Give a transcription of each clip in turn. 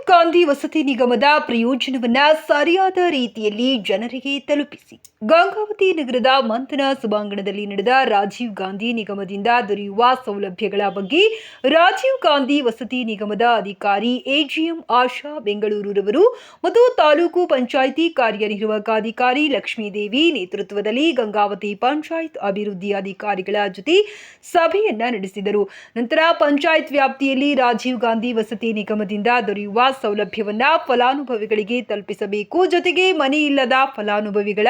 ಗಾಂಧಿ ವಸತಿ ನಿಗಮದ ಪ್ರಯೋಜನವನ್ನ ಸರಿಯಾದ ರೀತಿಯಲ್ಲಿ ಜನರಿಗೆ ತಲುಪಿಸಿ. ಗಂಗಾವತಿ ನಗರದ ಮಂಥನ ಸಭಾಂಗಣದಲ್ಲಿ ನಡೆದ ರಾಜೀವ್ ಗಾಂಧಿ ನಿಗಮದಿಂದ ದೊರೆಯುವ ಸೌಲಭ್ಯಗಳ ಬಗ್ಗೆ ರಾಜೀವ್ ಗಾಂಧಿ ವಸತಿ ನಿಗಮದ ಅಧಿಕಾರಿ ಎಜಿಎಂ ಆಶಾ ಬೆಂಗಳೂರುರವರು ಮತ್ತು ತಾಲೂಕು ಪಂಚಾಯಿತಿ ಕಾರ್ಯನಿರ್ವಾಹಕಾಧಿಕಾರಿ ಲಕ್ಷ್ಮೀದೇವಿ ನೇತೃತ್ವದಲ್ಲಿ ಗಂಗಾವತಿ ಪಂಚಾಯತ್ ಅಭಿವೃದ್ಧಿ ಅಧಿಕಾರಿಗಳ ಜೊತೆ ಸಭೆಯನ್ನ ನಡೆಸಿದರು. ನಂತರ ಪಂಚಾಯತ್ ವ್ಯಾಪ್ತಿಯಲ್ಲಿ ರಾಜೀವ್ ಗಾಂಧಿ ವಸತಿ ನಿಗಮದಿಂದ ದೊರೆಯುವ ಸೌಲಭ್ಯವನ್ನು ಫಲಾನುಭವಿಗಳಿಗೆ ತಲುಪಿಸಬೇಕು. ಜೊತೆಗೆ ಮನೆಯಿಲ್ಲದ ಫಲಾನುಭವಿಗಳ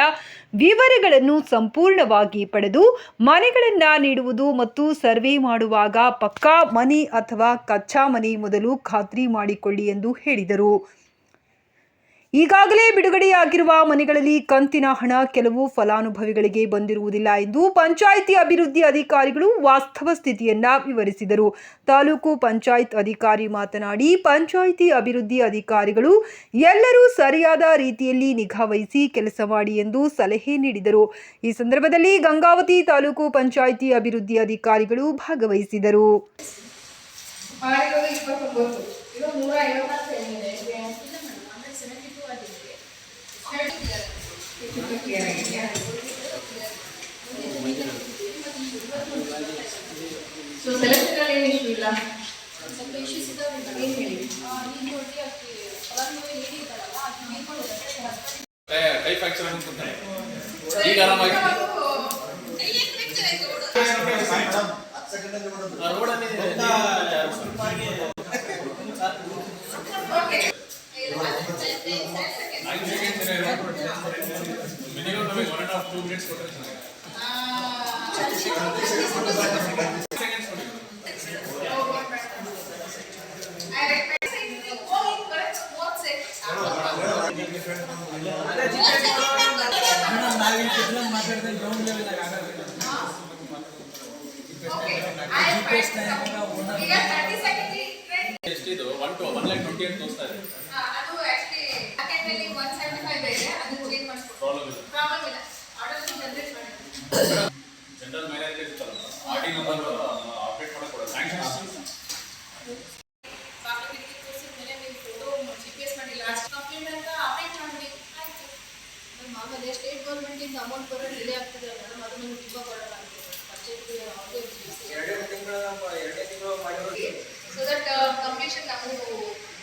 ವಿವರಗಳನ್ನು ಸಂಪೂರ್ಣವಾಗಿ ಪಡೆದು ಮನೆಗಳನ್ನು ನೀಡುವುದು ಮತ್ತು ಸರ್ವೆ ಮಾಡುವಾಗ ಪಕ್ಕಾ ಮನೆ ಅಥವಾ ಕಚ್ಚಾ ಮನೆ ಮೊದಲು ಖಾತ್ರಿ ಮಾಡಿಕೊಳ್ಳಿ ಎಂದು ಹೇಳಿದರು. ಈಗಾಗಲೇ ಬಿಡುಗಡೆಯಾಗಿರುವ ಮನೆಗಳಲ್ಲಿ ಕಂತಿನ ಹಣ ಕೆಲವು ಫಲಾನುಭವಿಗಳಿಗೆ ಬಂದಿರುವುದಿಲ್ಲ ಎಂದು ಪಂಚಾಯಿತಿ ಅಭಿವೃದ್ಧಿ ಅಧಿಕಾರಿಗಳು ವಾಸ್ತವ ಸ್ಥಿತಿಯನ್ನ ವಿವರಿಸಿದರು. ತಾಲೂಕು ಪಂಚಾಯತ್ ಅಧಿಕಾರಿ ಮಾತನಾಡಿ, ಪಂಚಾಯಿತಿ ಅಭಿವೃದ್ಧಿ ಅಧಿಕಾರಿಗಳು ಎಲ್ಲರೂ ಸರಿಯಾದ ರೀತಿಯಲ್ಲಿ ನಿಗಾ ವಹಿಸಿ ಕೆಲಸ ಮಾಡಿ ಎಂದು ಸಲಹೆ ನೀಡಿದರು. ಈ ಸಂದರ್ಭದಲ್ಲಿ ಗಂಗಾವತಿ ತಾಲೂಕು ಪಂಚಾಯಿತಿ ಅಭಿವೃದ್ಧಿ ಅಧಿಕಾರಿಗಳು ಭಾಗವಹಿಸಿದರು. ಸೊ ಅಲ್ಲಿ ಏನು ಇಶ್ಯೂ ಇಲ್ಲ ಸ್ವಲ್ಪ ಇಶ್ಯೂಸ್ ಇದಾವೆ ಅಂತ ಏನು ಹೇಳಿ ಫಲಾನುಭವಿ ಅದು ಕೈ ಫ್ರಾಕ್ಚರ್ ಈಗ ಆರಾಮಾಗಿ ರೋಡಲ್ಲಿ ಮಿನಿಮಮ್ ನಮಗೆ one and half two minutes ಕೊಟ್ಟರೆ ಸೆಕೆಂಡ್ಸ್ ಕೊಡಿ ಈಗ thirty second ಎಷ್ಟಿದು one two one lakh twenty ಅಂತ ತೋರಿಸ್ತಾ ಇದೆ ಆಮೇಲೆ ಸ್ಟೇಟ್ ಗೌರ್ಮೆಂಟಿಂದ ಅಮೌಂಟ್ ಬರೋ ಡಿಲೇ ಆಗ್ತದೆ ಮೇಡಮ್ ಅದು ತುಂಬ ಕೊಡೋಣ ಸೊ ದಟ್ ಕಂಪ್ಲೀಷನ್ ನಮಗೂ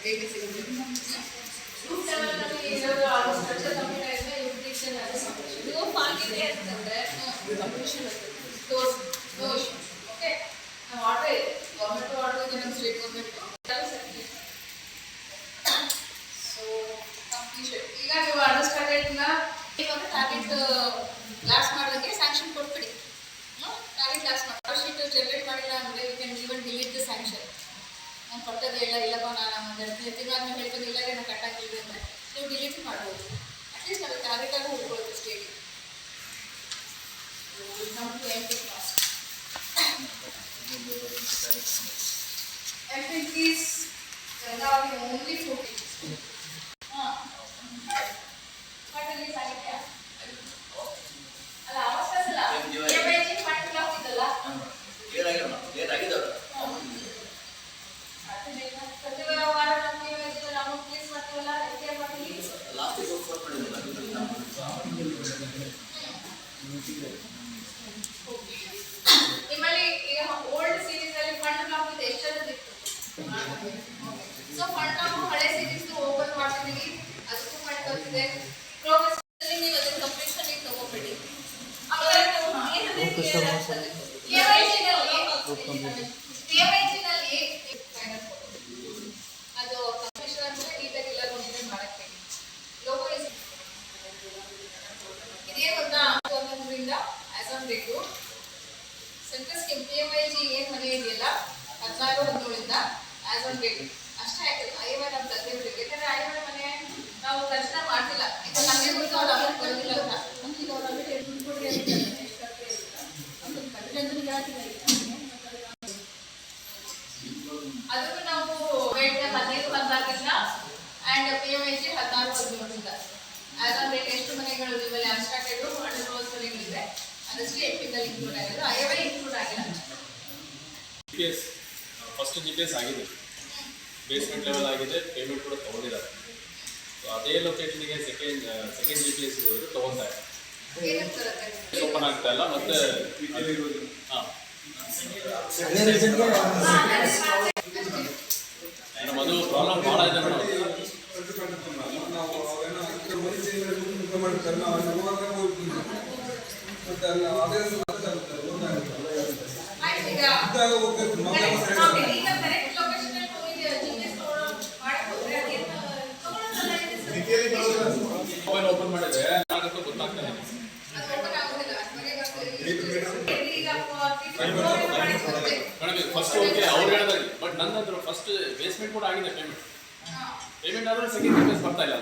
ಬೇಗ ಸಿಗುತ್ತೆ ಗ್ರೂಪ್ ಲೆವೆಲ್ನಲ್ಲಿ ಏನಾದರೂ ಆಲ್ಮೋಸ್ಟ್ ಸ್ಟ್ರಕ್ಚರ್ ಕಂಪ್ಲೀಟ್ ಆಗಿದೆ ಇವ್ರಿಗೇಷನ್ ಅದು ಕಂಪ್ಲೀಷನ್ ಅಂತಂದರೆ ಕಂಪ್ಲೀಷನ್ ಈಗ ನೀವು ಅನೌನ್ಸ್ ಟಾರ್ಗೆಟ್ನ ಇವಾಗ ಟಾರ್ಗೆಟ್ ಲಾಸ್ ಮಾಡೋದಕ್ಕೆ ಸ್ಯಾಂಕ್ಷನ್ ಕೊಟ್ಬಿಡಿ ಟಾರ್ಗೆಟ್ ಕ್ಲಾಸ್ ಮಾಡಿ ಶೀಟ್ ಜನರೇಟ್ ಮಾಡಿಲ್ಲ ಅಂದರೆ you can even delete the sanction ನಾನು ಕೊಟ್ಟದೇ ಇಲ್ಲ ಇಲ್ಲಪ್ಪ ನಾನು ಒಂದು ಎರಡು ತಿಂಗಳು ತಿಂಗಳು ಹೇಳ್ತೀನಿ ಇಲ್ಲ ನಾನು ಕಟ್ಟಾಗಿಲ್ಲ ಅಂದರೆ ನೀವು ಡಿಲೀಟ್ ಮಾಡ್ಬೋದು ಅಟ್ಲೀಸ್ಟ್ ನಾವು ಟಾರ್ಗೆಟ್ ಆಗಿ ಹೋಗ್ಬೋದು ಸ್ಟೇಟಿಗೆ Everything is now only 14. ನಿಮ್ಮಲ್ಲಿ ಈಗ ಓಲ್ಡ್ ಸೀರೀಸ್ ಅಲ್ಲಿ ಫಂಡ್ ಬ್ಲಾಕ್ ಇದೆ ಎಷ್ಟರದ್ದು ಸೊ ಫಂಡ್ ಬ್ಲಾಕ್ ಹಳೆ ಸೀರೀಸ್ ಓಪನ್ ಮಾಡ್ತಿದೀವಿ ಅದಕ್ಕೂ ಫಂಡ್ ಬರ್ತಿದೆ ಪ್ರೋಗ್ರೆಸ್ ಅಲ್ಲಿ ನೀವು ಅದನ್ನ ಕಂಪ್ಲೀಷನ್ ತಗೋಬೇಡಿ ಆಮೇಲೆ ನಲ್ಲಿ ಅದು ಕಮಿಷನ್ ಅಂದ್ರೆ ನೀಟಾಗಿ ಎಲ್ಲ ನೋಡಿದ್ರೆ ಮಾಡಕ್ಕೆ ಲೋಗೋ ಇಸ್ ಇದೇ ಗೊತ್ತಾ ಒಂದೊಂದರಿಂದ ಆಸ್ ಆನ್ ಬೇಕು central scheme P M I G ಏನು ಮನೆ ಇದೆಯಲ್ಲ ಹದಿನಾರು ಹದಿನೇಳಿಂದ ಅಷ್ಟೇ ಆಯ್ತು ಯಾಕಂದ್ರೆ ಐವನ್ ಮನೆ ನಾವು ದರ್ಶನ ಮಾಡ್ತಿಲ್ಲ. ಈಗ ಅವ್ರು ಬರೋದಿಲ್ಲ ಅಂತ ಅವ್ರು ದುಡ್ಡು ಕೊಡಿ ಕಟ್ಟಡದಲ್ಲಿ ನಾವು ವೇಟ್ ಹದಿನೈದು ಹದಿನಾಲ್ಕರಿಂದ and P M I G ಹದಿನಾರು ಹದಿನೇಳರಿಂದ ರೇಟ್ ಎಷ್ಟು ಮನೆಗಳು ನಿಮ್ಮಲ್ಲಿ ಅನ್ಸ್ಟಾರ್ಟೆಡ್ ಹಂಡ್ರೆಡ್ ರೋಸ್ ಮನೆಗಳಿದೆ ಅದಷ್ಟು ಎಫ್ಪಿದಲ್ಲಿ ಇನ್ಕ್ಲೂಡ್ ಆಗಿರೋದು. ಐವೈ ಇನ್ಕ್ಲೂಡ್ ಆಗಿಲ್ಲ. G P S first G P S ಆಗಿದೆ. ಬೇಸ್ಮೆಂಟ್ ಲೆವೆಲ್ ಆಗಿದೆ ಪೇಮೆಂಟ್ ಕೂಡ ತೊಗೊಂಡಿದ್ದಾರೆ. ಸೊ ಅದೇ ಲೊಕೇಶನ್ಗೆ second second G P S ಹೋದ್ರೆ ತೊಗೊತಾ ಇದೆ ಓಪನ್ ಆಗ್ತಾ ಇಲ್ಲ ಮತ್ತೆ ಹಾಂ. ಮೇಡಮ್ ಅದು ಪ್ರಾಬ್ಲಮ್ ಭಾಳ ಇದೆ ಮೇಡಮ್ ಆಯ್ತು ಈಗ Okay, ಈಗ ಕರೆಕ್ಟ್ ಲೊಕೇಶನ್ ಅಲ್ಲಿ ಹೋಗಿ ಜಿ ಪಿ ಎಸ್ ಮಾಡಕ್ ಹೋದ್ರೆ ಅದೇನು ತಗೊಳ್ಳೋದಲ್ಲ ಇದೆ ಸರ್ ಮೊಬೈಲ್ ಓಪನ್ ಮಾಡಿದ್ರೆ ಏನಾಗುತ್ತೋ ಗೊತ್ತಾಗ್ತಾ ಇದೆ ಅದು open ಆಗೋದಿಲ್ಲ. ಅದು ಮನೆಗೆ ಬರ್ತದೆ. ಈಗ ಫಿಫ್ಟಿ ಮಾಡಿಸ್ಕೊಳ್ಬೇಕು. ಮೇಡಮ್ ಫಸ್ಟ್ ಓಕೆ ಅವ್ರು ಹೇಳಿದಾಗ ಬಟ್ ನಂದಂದ್ರು ಫಸ್ಟ್ ಬೇಸ್ಮೆಂಟ್ ಕೂಡ ಆಗಿದೆ ಪೇಮೆಂಟ್. ಪೇಮೆಂಟ್ ಆದ್ರೆ ಸೆಕೆಂಡ್ ಜಿ ಬರ್ತಾ ಇಲ್ಲ